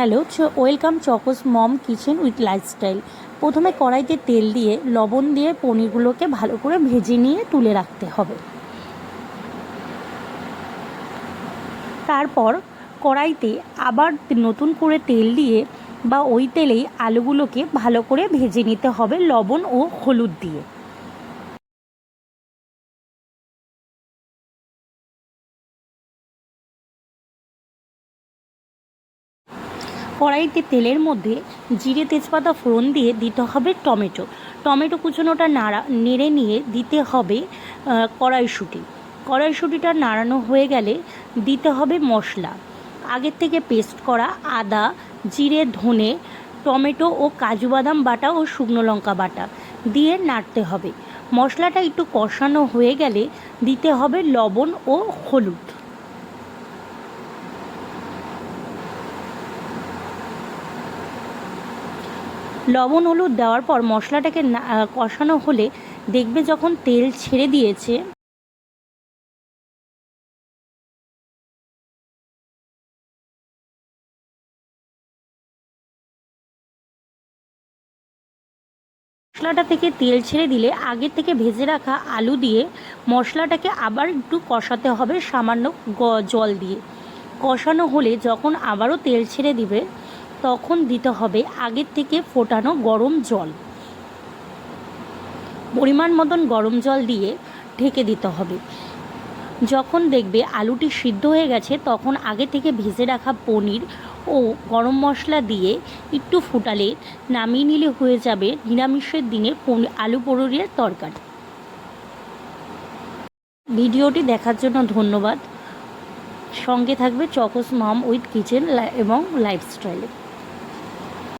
Hello welcome Chocos mom kitchen with lifestyle. প্রথমে কড়াইতে তেল দিয়ে, লবণ দিয়ে পনিরগুলোকে ভালো করে ভেজে নিয়ে তুলে রাখতে হবে। তারপর কড়াইতে আবার নতুন করে তেল দিয়ে বা ওই তেলেই আলুগুলোকে ভালো করে ভেজে নিতে হবে লবণ ও হলুদ দিয়ে। কড়াইতে তেলের মধ্যে জিরে তেজপাতা ফোড়ন দিয়ে দিতে হবে টমেটো। টমেটো কুচনোটা নাড়া, নেড়ে নিয়ে দিতে হবে কড়াইশুঁটি। কড়াইশুঁটিটা নাড়ানো হয়ে গেলে দিতে হবে মশলা। আগের থেকে পেস্ট করা আদা, জিরে, ধনে, টমেটো ও কাজু বাদাম বাটা ও শুকনো লঙ্কা বাটা দিয়ে নাড়তে হবে। মশলাটা একটু কষানো হয়ে গেলে দিতে হবে লবণ ও হলুদ। লবণ, হলুদ দেওয়ার পর মশলাটাকে কষানো হলে দেখবে যখন তেল ছেড়ে দিয়েছে। মশলাটা থেকে তেল ছেড়ে দিলে আগে থেকে ভেজে রাখা আলু দিয়ে মশলাটাকে আবার একটু কষাতে হবে সামান্য জল দিয়ে। কষানো হলে যখন আবারও তেল ছেড়ে দিবে তখন দিতে হবে আগের থেকে ফোটানো গরম জল। পরিমাণ মতন গরম জল দিয়ে ঢেকে দিতে হবে। যখন দেখবে আলুটি সিদ্ধ হয়ে গেছে, তখন আগে থেকে ভেজে রাখা পনির ও গরম মশলা দিয়ে একটু ফুটালে নামিয়ে নিলে হয়ে যাবে নিরামিষের দিনে পনি- আলু পরোরের তরকারি। ভিডিওটি দেখার জন্য ধন্যবাদ। সঙ্গে থাকবে চকোস মাম উইথ কিচেন এবং লাইফস্টাইলে।